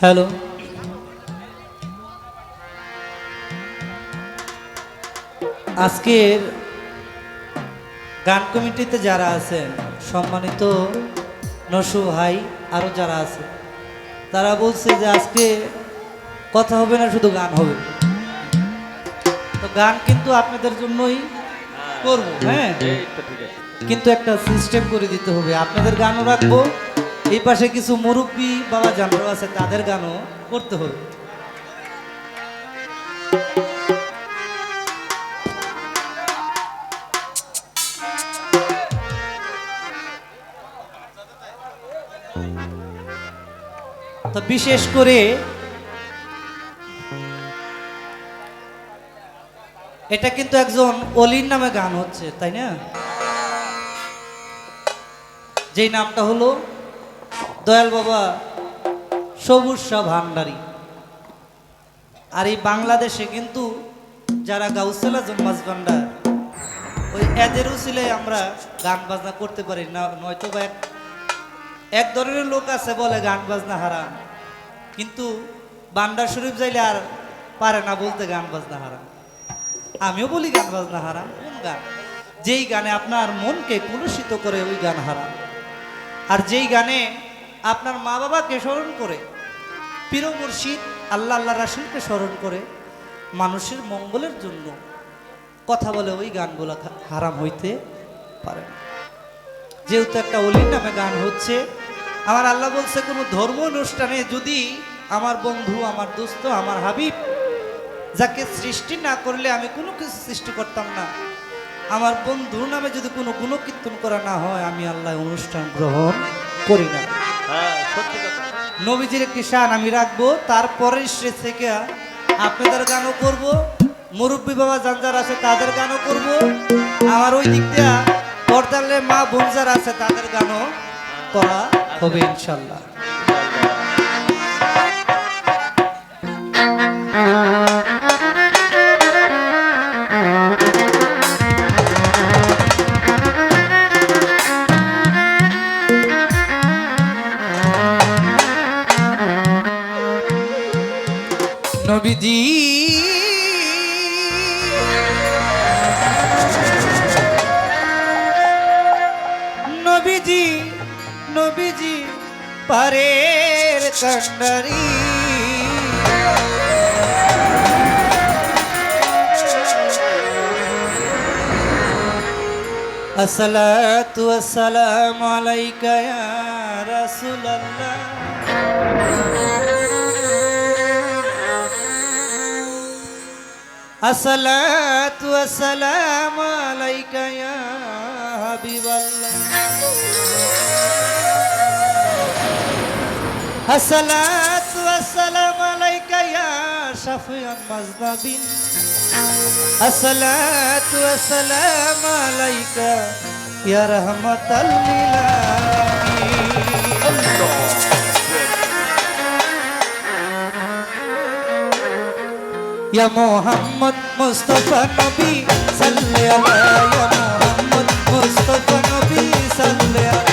Hello. আজকের গান কমিটিতে যারা আছেন সম্মানিত নসু ভাই আরও যারা আছে তারা বলছে যে আজকে কথা হবে না শুধু গান হবে। তো গান কিন্তু আপনাদের জন্যই করব হ্যাঁ? কিন্তু একটা সিস্টেম করে দিতে হবে। আপনাদের গানও রাখব এই পাশে কিছু মুরব্বী বাবা জানরাও আছে, তাদের গানও করতে হবে। তো বিশেষ করে এটা কিন্তু একজন অলির নামে গান হচ্ছে, তাই না? যেই নামটা হলো দয়াল বাবা, সবুজ শাহ ভান্ডারী আর এই বাংলাদেশে কিন্তু যারা গাউসেলা জম্মাজ ভান্ডার ওই এদের উচিলে আমরা গান বাজনা করতে পারি, না, নয়তো বা এক- ধরনের লোক আছে বলে গান বাজনা হারাম কিন্তু বান্ডার শরীফ যাইলে আর পারে না বলতে গান বাজনা হারাম আমিও বলি গান বাজনা হারাম কোন গান? যেই গানে আপনার মনকে কুলুষিত করে ওই গান হারাম আর যেই গানে আপনার মা বাবাকে স্মরণ করে পীর মুর্শিদ আল্লাহ আল্লাহ রাসুলকে স্মরণ করে মানুষের মঙ্গলের জন্য কথা বলে ওই গানগুলো হারাম হইতে পারে যেহেতু একটা অলির নামে গান হচ্ছে, আমার আল্লাহ বলছে, কোনো ধর্ম অনুষ্ঠানে যদি আমার বন্ধু, আমার দোস্ত, আমার হাবিব যাকে সৃষ্টি না করলে আমি কোনো কিছু সৃষ্টি করতাম না, আমার বন্ধুর নামে যদি কোনো গুণকীর্তন করা না হয়, আমি আল্লাহ অনুষ্ঠান গ্রহণ করি না। নবীজির একটি শান আমি রাখব তারপরে স্টেজ থেকে আপনাদের গানও করব মুরব্বী বাবা জানজার আছে তাদের গানও করব আমার ওই দিক দিয়া পর্দালে মা বোনজার আছে তাদের গানও করা হবে ইনশাল্লাহ। নবীজি নবীজি নবীজি পারের কন্ডারি। আসসালাতু আসসালামু আলাইকা ইয়া রাসূলুল্লাহ। আসসালাতু আসসালামু আলাইকা ইয়া হাবিবাল্লাহ। আসসালাতু আসসালামু আলাইকা ইয়া শাফিউল মাজদাবিন। আসসালাতু আসসালামু আলাইকা ইয়া রাহমাতাল লিল আলামিন আল্লাহ। Ya Muhammad Mustafa Nabi Salli ala Ya Muhammad Mustafa Nabi Salli ala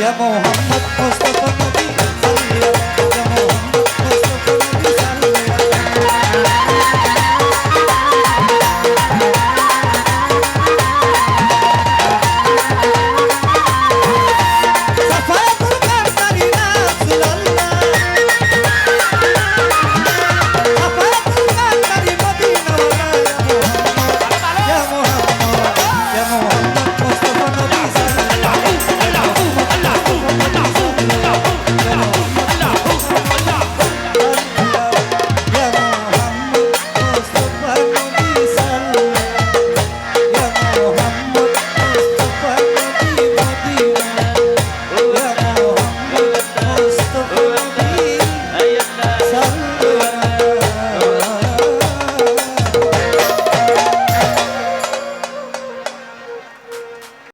Ya Muhammed Mustafa